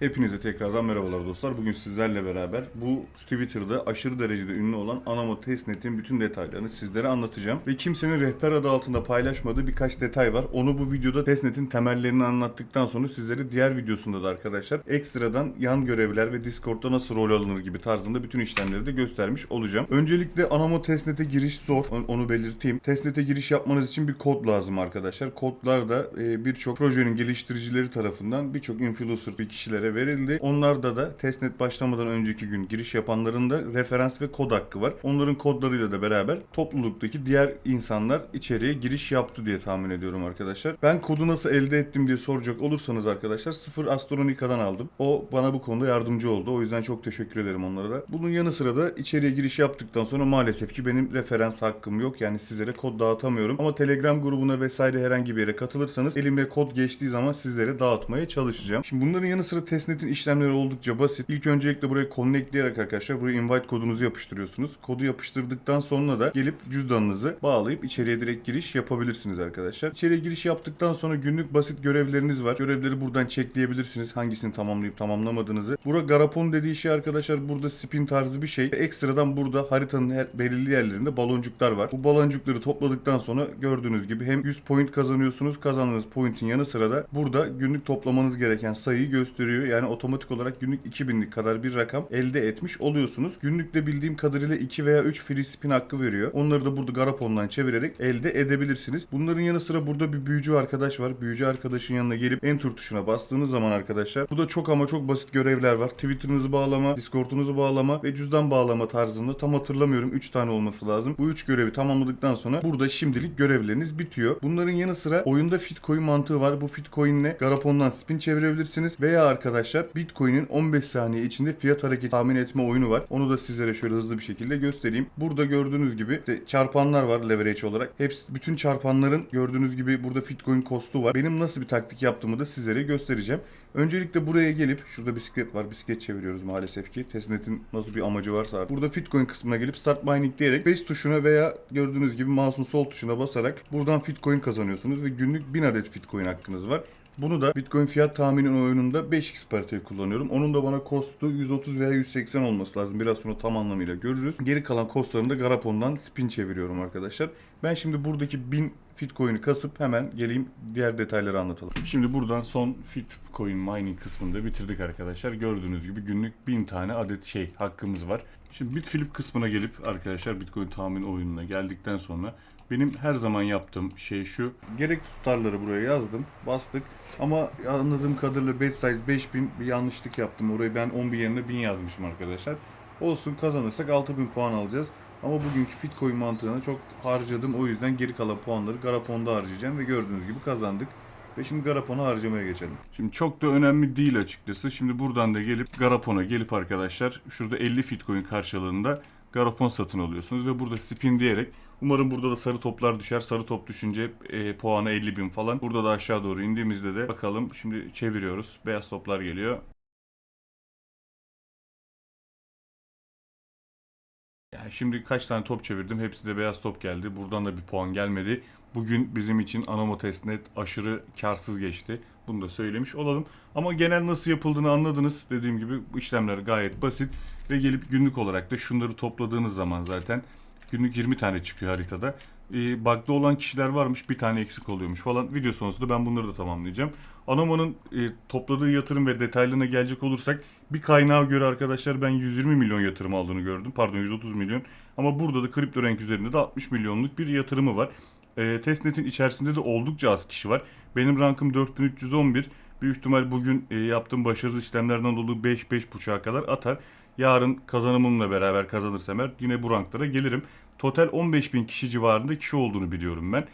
Hepinize tekrardan merhabalar dostlar. Bugün sizlerle beraber bu Twitter'da aşırı derecede ünlü olan Anamo Testnet'in bütün detaylarını sizlere anlatacağım. Ve kimsenin rehber adı altında paylaşmadığı birkaç detay var. Onu bu videoda Testnet'in temellerini anlattıktan sonra sizlere diğer videosunda da arkadaşlar ekstradan yan görevler ve Discord'da nasıl rol alınır gibi tarzında bütün işlemleri de göstermiş olacağım. Öncelikle Anamo Testnet'e giriş zor. Onu belirteyim. Testnet'e giriş yapmanız için bir kod lazım arkadaşlar. Kodlar da e, birçok projenin geliştiricileri tarafından birçok influencer bir kişilere verildi. Onlarda da testnet başlamadan önceki gün giriş yapanların da referans ve kod hakkı var. Onların kodlarıyla da beraber topluluktaki diğer insanlar içeriye giriş yaptı diye tahmin ediyorum arkadaşlar. Ben kodu nasıl elde ettim diye soracak olursanız arkadaşlar sıfır Astronomica'dan aldım. O bana bu konuda yardımcı oldu. O yüzden çok teşekkür ederim onlara da. Bunun yanı sıra da içeriye giriş yaptıktan sonra maalesef ki benim referans hakkım yok. Yani sizlere kod dağıtamıyorum. Ama Telegram grubuna vesaire herhangi bir yere katılırsanız elime kod geçtiği zaman sizlere dağıtmaya çalışacağım. Şimdi bunların yanı sıra testnetin işlemleri oldukça basit. İlk öncelikle buraya connectleyerek arkadaşlar buraya invite kodunuzu yapıştırıyorsunuz. Kodu yapıştırdıktan sonra da gelip cüzdanınızı bağlayıp içeriye direkt giriş yapabilirsiniz arkadaşlar. İçeriye giriş yaptıktan sonra günlük basit görevleriniz var. Görevleri buradan checkleyebilirsiniz. Hangisini tamamlayıp tamamlamadığınızı. Bura Garapon dediği şey arkadaşlar burada spin tarzı bir şey. Ekstradan burada haritanın her belirli yerlerinde baloncuklar var. Bu baloncukları topladıktan sonra gördüğünüz gibi hem 100 point kazanıyorsunuz. Kazandığınız point'in yanı sıra da burada günlük toplamanız gereken sayıyı gösteriyor. Yani otomatik olarak günlük 2000'lik kadar bir rakam elde etmiş oluyorsunuz. Günlükte bildiğim kadarıyla 2 veya 3 free spin hakkı veriyor. Onları da burada Garapon'dan çevirerek elde edebilirsiniz. Bunların yanı sıra burada bir büyücü arkadaş var. Büyücü arkadaşın yanına gelip enter tuşuna bastığınız zaman arkadaşlar burada çok ama çok basit görevler var. Twitter'ınızı bağlama, Discord'unuzu bağlama ve cüzdan bağlama tarzında tam hatırlamıyorum 3 tane olması lazım. Bu 3 görevi tamamladıktan sonra burada şimdilik görevleriniz bitiyor. Bunların yanı sıra oyunda Fitcoin mantığı var. Bu Fitcoin'le Garapon'dan spin çevirebilirsiniz veya arkadaşlar Bitcoin'in 15 saniye içinde fiyat hareketi tahmin etme oyunu var. Onu da sizlere şöyle hızlı bir şekilde göstereyim. Burada gördüğünüz gibi işte çarpanlar var leverage olarak. Hepsi bütün çarpanların gördüğünüz gibi burada Fitcoin kostu var. Benim nasıl bir taktik yaptığımı da sizlere göstereceğim. Öncelikle buraya gelip şurada bisiklet var. Bisiklet çeviriyoruz maalesef ki. Testnet'in nasıl bir amacı varsa. Burada Fitcoin kısmına gelip Start Mining diyerek Base tuşuna veya gördüğünüz gibi mouse'un sol tuşuna basarak buradan Fitcoin kazanıyorsunuz ve günlük 1000 adet Fitcoin hakkınız var. Bunu da Bitcoin fiyat tahmini oyununda 5x paritayı kullanıyorum. Onun da bana kostu 130 veya 180 olması lazım. Biraz sonra tam anlamıyla görürüz. Geri kalan kostlarını da Garapon'dan spin çeviriyorum arkadaşlar. Ben şimdi buradaki 1000 Fitcoin'i kasıp hemen geleyim diğer detayları anlatalım. Şimdi buradan son Fitcoin mining kısmını da bitirdik arkadaşlar. Gördüğünüz gibi günlük 1000 tane adet şey hakkımız var. Şimdi Bitflip kısmına gelip arkadaşlar Bitcoin tahmin oyununa geldikten sonra benim her zaman yaptığım şey şu. Gerek tutarları buraya yazdım. Bastık. Ama anladığım kadarıyla bet size 5000 bir yanlışlık yaptım. Orayı ben 10 bin yerine 1000 yazmışım arkadaşlar. Olsun kazanırsak 6000 puan alacağız. Ama bugünkü Fitcoin mantığına çok harcadım. O yüzden geri kalan puanları Garapon'da harcayacağım ve gördüğünüz gibi kazandık. Ve şimdi Garapon'a harcamaya geçelim. Şimdi çok da önemli değil açıkçası. Şimdi buradan da gelip Garapon'a gelip arkadaşlar şurada 50 Fitcoin karşılığında Garapon satın alıyorsunuz ve burada spin diyerek Umarım burada da sarı toplar düşer. Sarı top düşünce e, puanı 50 bin falan. Burada da aşağı doğru indiğimizde de bakalım. Şimdi çeviriyoruz. Beyaz toplar geliyor. Yani şimdi kaç tane top çevirdim. Hepsi de beyaz top geldi. Buradan da bir puan gelmedi. Bugün bizim için Anamo Testnet aşırı karsız geçti. Bunu da söylemiş olalım. Ama genel nasıl yapıldığını anladınız. Dediğim gibi bu işlemler gayet basit. Ve gelip günlük olarak da şunları topladığınız zaman zaten günlük 20 tane çıkıyor haritada. E, bug'da olan kişiler varmış bir tane eksik oluyormuş falan. Video sonrasında ben bunları da tamamlayacağım. Anomo'nun e, topladığı yatırım ve detaylarına gelecek olursak bir kaynağa göre arkadaşlar ben 120 milyon yatırım aldığını gördüm. Pardon 130 milyon. Ama burada da kripto renk üzerinde de 60 milyonluk bir yatırımı var. E, testnetin içerisinde de oldukça az kişi var. Benim rankım 4311. Büyük ihtimal bugün e, yaptığım başarısız işlemlerden dolayı 5-5.5'a kadar atar. Yarın kazanımımla beraber kazanırsam eğer yine bu ranklara gelirim. Total 15 bin kişi civarında kişi olduğunu biliyorum ben.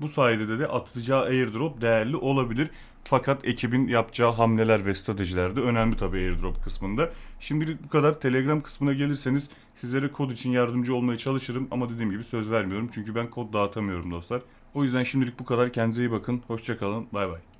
Bu sayede de, de atacağı airdrop değerli olabilir. Fakat ekibin yapacağı hamleler ve stratejiler de önemli tabii airdrop kısmında. Şimdilik bu kadar. Telegram kısmına gelirseniz sizlere kod için yardımcı olmaya çalışırım. Ama dediğim gibi söz vermiyorum. Çünkü ben kod dağıtamıyorum dostlar. O yüzden şimdilik bu kadar. Kendinize iyi bakın. Hoşçakalın. Bay bay.